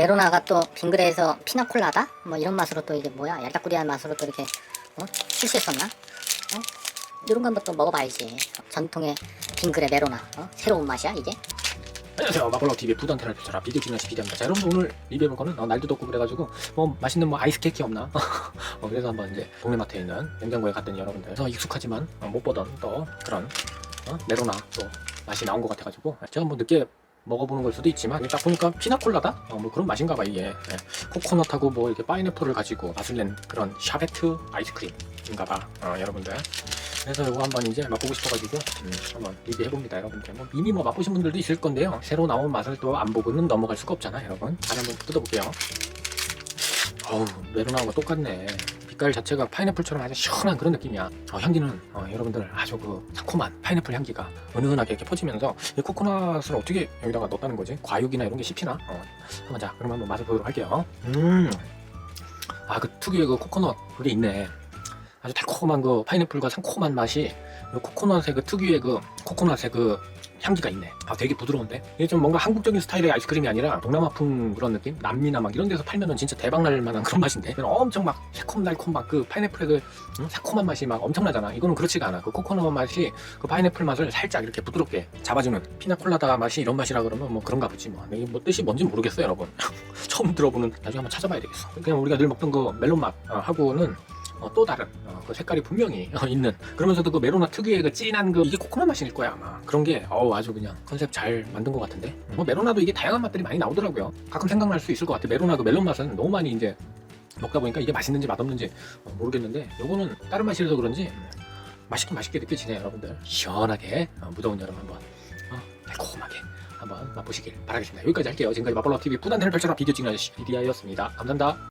메로나가 또 빙그레에서 피나콜라다? 뭐 이런 맛으로 또 이게 뭐야 얄딱구리한 맛으로 또 이렇게 어? 출시했었나? 어? 이런 거 한번 또 먹어봐야지 전통의 빙그레 메로나 어? 새로운 맛이야 이게? 안녕하세요 마블로 TV의 부단테를 펼쳐라 비디오 기능시 비디오입니다 자 여러분 오늘 리뷰해볼 거는 어, 날도 덥고 그래가지고 뭐 맛있는 뭐 아이스 케이크 없나 어, 그래서 한번 이제 동네 마트에 있는 냉장고에 갔더니 여러분들 그래서 익숙하지만 어, 못 보던 또 그런 어, 메로나 또 맛이 나온 것 같아가지고 제가 뭐 늦게 먹어보는 걸 수도 있지만 딱 보니까 피나콜라다? 어, 뭐 그런 맛인가 봐 이게. 예. 코코넛하고 뭐 이렇게 파인애플을 가지고 맛을 낸 그런 샤베트 아이스크림인가 봐. 어, 여러분들. 그래서 이거 한번 이제 맛보고 싶어가지고 음, 한번 리뷰해봅니다 여러분들. 뭐 이미 뭐 맛보신 분들도 있을 건데요. 새로 나온 맛을 또 안 보고는 넘어갈 수가 없잖아요 여러분. 잘 한번 뜯어볼게요. 어우 메로나온 거 똑같네 빛깔 자체가 파인애플처럼 아주 시원한 그런 느낌이야. 어, 향기는 어, 여러분들 아주 그 상콤한 파인애플 향기가 은은하게 이렇게 퍼지면서 이 코코넛을 어떻게 여기다가 넣었다는 거지? 과육이나 이런 게 씹히나? 어, 한번 자 그럼 한번 맛을 보도록 할게요. 음 아 그 특유의 그 코코넛 그게 있네. 아주 달콤한 그 파인애플과 상콤한 맛이 이 코코넛의 그 특유의 그 코코넛의 그 향기가 있네. 아 되게 부드러운데 이게 좀 뭔가 한국적인 스타일의 아이스크림이 아니라 동남아풍 그런 느낌? 남미나 막 이런 데서 팔면은 진짜 대박 날 만한 그런 맛인데 엄청 막 새콤달콤 막 그 파인애플의 그 음, 새콤한 맛이 막 엄청나잖아. 이거는 그렇지가 않아. 그 코코넛 맛이 그 파인애플 맛을 살짝 이렇게 부드럽게 잡아주는 피나콜라다 맛이 이런 맛이라 그러면 뭐 그런가 보지 뭐. 이게 뭐 뜻이 뭔지 모르겠어요, 여러분. 처음 들어보는 나중에 한번 찾아봐야 되겠어. 그냥 우리가 늘 먹던 그 멜론 맛 어, 하고는 어, 또 다른 어, 그 색깔이 분명히 어, 있는. 그러면서도 그 메로나 특유의 그 진한 그 이게 코코넛 맛일 거야 아마. 그런 게 어우 아주 그냥 컨셉 잘 만든 것 같은데. 뭐 메로나도 이게 다양한 맛들이 많이 나오더라고요. 가끔 생각날 수 있을 것 같아 메로나 그 멜론 맛은 너무 많이 이제 먹다 보니까 이게 맛있는지 맛없는지 어, 모르겠는데 요거는 다른 맛이라서 그런지 음, 맛있긴 맛있게 느껴지네요 여러분들. 시원하게 어, 무더운 여름 한번 어, 달콤하게 한번 맛보시길 바라겠습니다. 여기까지 할게요. 지금까지 마블러 TV 부단테를 펼쳐라 비디오 찍는 아저씨 비디아였습니다. 감사합니다